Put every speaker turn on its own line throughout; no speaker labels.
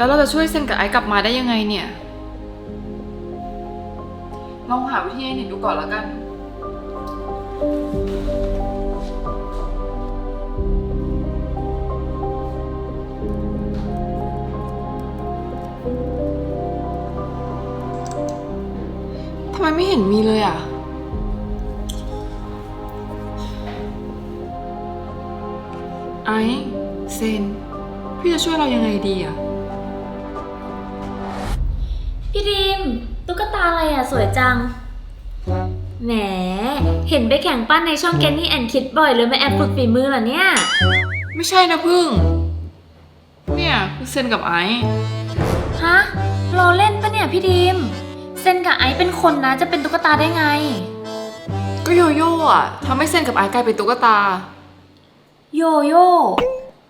แล้วเราจะช่วยเซนกับไอซ์กลับมาได้ยังไงเนี่ย ลองหาวิธีให้เน็ตดูก่อนแล้วกัน ทำไมไม่เห็นมีเลยอะ ไอซ์เซน พี่จะช่วยเรายังไงดีอะา
อะไรอะสวยจัง แหม เห็นไปแข่งปั้นในช่องแกนนี่แอนคิดบ่อยเลยมาแอบฝึกฝีมือเหรอเนี่ย
ไม่ใช่นะพึ่ง เนี่ยคือเซนกับไอซ์
ฮะเราเล่นปะเนี่ยพี่ดิมเซนกับไอซ์เป็นคนนะ จะเป็นตุ๊กตาได้ไง
ก็โยโย่อะทำให้เซนกับไอซ์กลายเป็นตุ๊กตา
โยโย่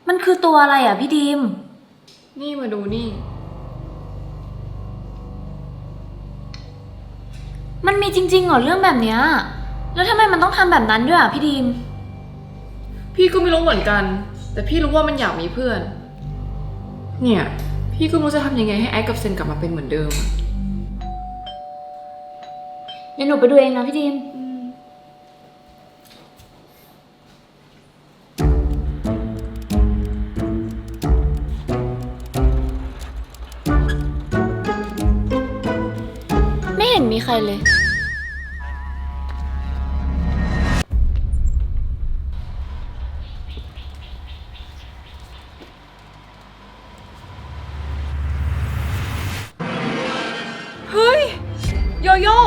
มันคือตัวอะไรอะพี่ดิม
นี่มาดูนี่
มันมีจริงๆเหรอเรื่องแบบเนี้ย แล้วทำไมมันต้องทำแบบนั้นด้วยอะพี่ดิม
พี่ก็ไม่รู้เหมือนกัน แต่พี่รู้ว่ามันอยากมีเพื่อน เนี่ย พี่ก็ไม่รู้จะทำยังไงให้ไอซ์กับเซนกลับมาเป็นเหมือนเดิมอะ
เดี๋ยวหนูไปดูเองนะพี่ดิม ห็นมีใครเลย
เฮ้ย โยโย่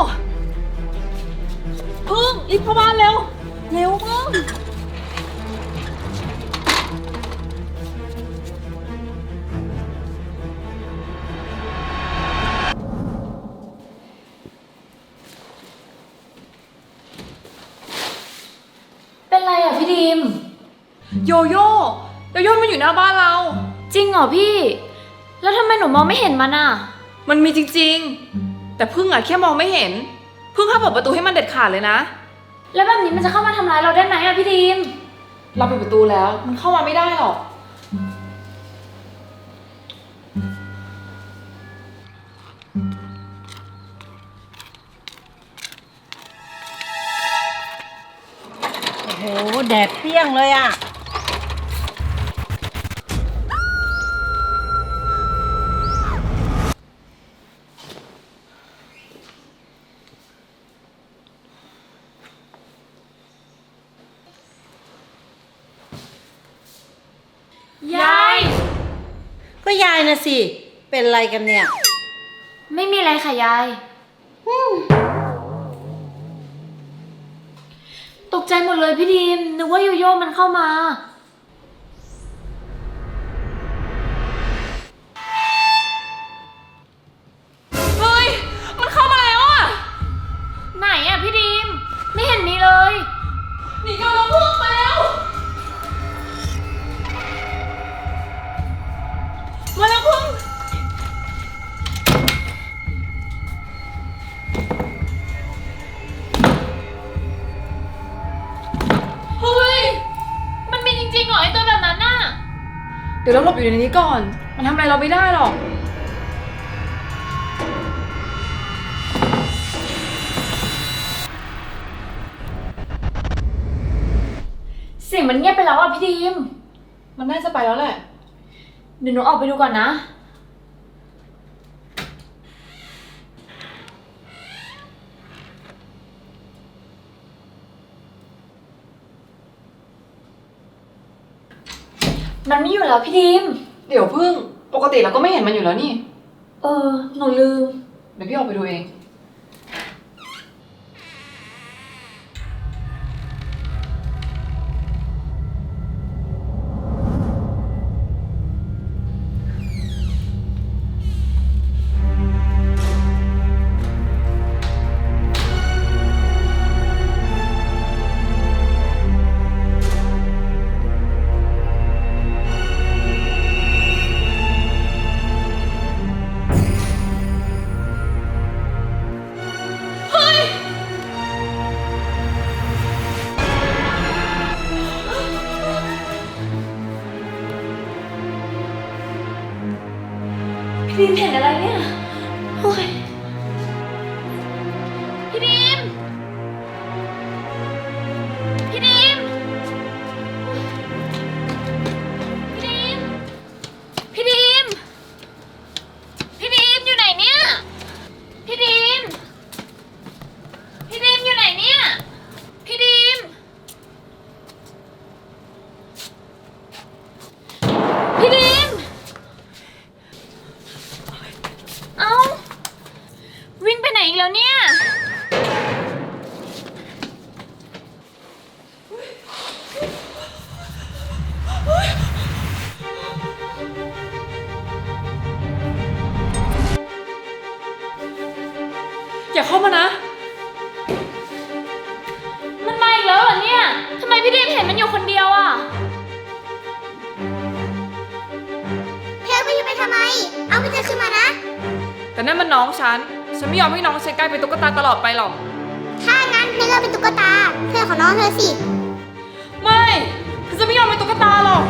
พึ่งรีบเข้าบ้านเร็ว เร็วพึ่ง
พี่ดิม
โยโย่โยโย่มันอยู่หน้าบ้านเรา
จริงเหรอพี่ แล้วทำไมหนูมองไม่เห็นมันอะ
มันมีจริงๆ แต่พึ่งอะแค่มองไม่เห็น พึ่งห้ามเปิดประตูให้มันเด็ดขาดเลยนะ
แล้วแบบนี้มันจะเข้ามาทำร้ายเราได้ไหมอะพี่ดิม
เราปิดประตูแล้ว มันเข้ามาไม่ได้หรอก
แดดเปรี้ยงเลยอะ
ยาย
ก็ยายนะสิ เป็นไรกันเนี่ย
ไม่มีอะไรค่ะยาย ตกใจหมดเลยพี่ดีมนึกว่าโยโย่มันเข้ามา
เดี๋
ย
ว
เรา
หลบอยู่ในนี้ก่อน มันทำอะไรเราไม่ได้หรอก
เสียงมันเงียบไปแล้วอะพี่ดีม
มันน่าจะไปแล้วแหละ
เดี๋ยวหนูออกไปดูก่อนนะ มันไม่อยู่แล้วพี่ดีม
เดี๋ยวพึ่ง ปกติเราก็ไม่เห็นมันอยู่แล้วนี่
เออ หนูลืม
เดี๋ยวพี่ออกไปดูเอง
เห็นอะไรเนี่ย อย่าเข้า
มานะ
มันมาอีกแล้วเหรอเนี่ย ทำไมพี่ดีมเห็นมันอยู่คนเดียวอะ
เธอไปอยู่ไปทำไม เอาไปเธอขึ้นมานะ
แต่นั่นมันน้องฉัน ฉันไม่ยอมให้น้องฉันกลายเป็นตุ๊กตาตลอดไปหรอก
ถ้างั้นเธอก็เป็นตุ๊กตา เพื่อนของน้องเธอสิ
ไม่ฉันจะไม่ยอมเป็นตุ๊กตาหรอก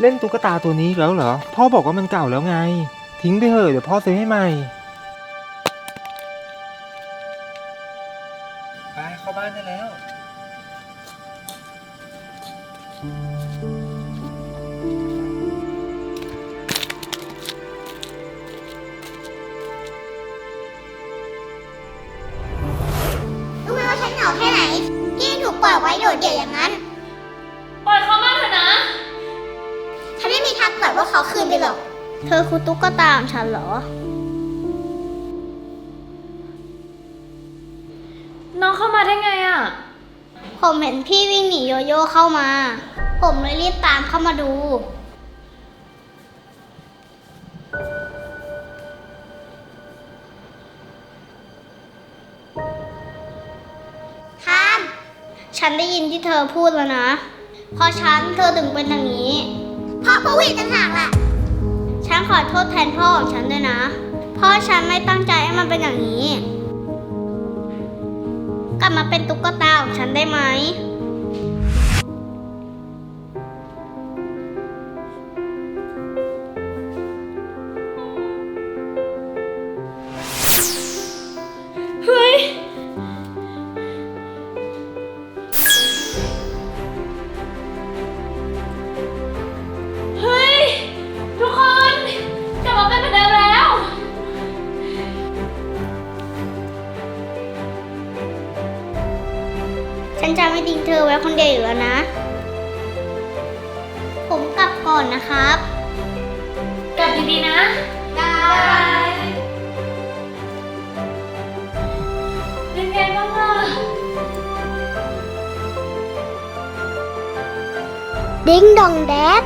เล่
นตุ๊
กตา
ตัวนี้อีกแล้วเหรอ พ่อบอกว่ามันเก่าแล้วไง ทิ้งไปเถอะเดี๋ยวพ่อซื้อให้ใหม่ ไปเข้าบ้านได้แล้ว
รู้ไหมว่าฉันเหงาแค่ไหนที่ถูกปล่อยไว้โดดเดี่ยวอย่างนั้น ธอคือตุ๊กตาของฉันเหรอ
น้องเข้ามาได้ไงอะ
ผมเห็นพี่วิ่งหนีโยโย่เข้ามา ผมเลยรีบตามเข้ามาดู ทาม ฉันได้ยินที่เธอพูดแล้วนะ เพราะฉันเธอถึงเป็นอย่างนี้ เพราะผู้หญิงต่างหากล่ะฉั นขอโทษแทนพ่อของฉันด้วยนะ พ่อฉันไม่ตั้งใจให้มันเป็นอย่างนี้ กลับมาเป็นตุ๊กตาของฉันได้ไหม ไม่ทิ้งเธอไว้คนเดียวอยู่แล้วนะ ผมกลับก่อนนะครับ
กลับดีๆนะ
ได้
เป็นไงบ้างล่ะ
ดิ้งดองแดด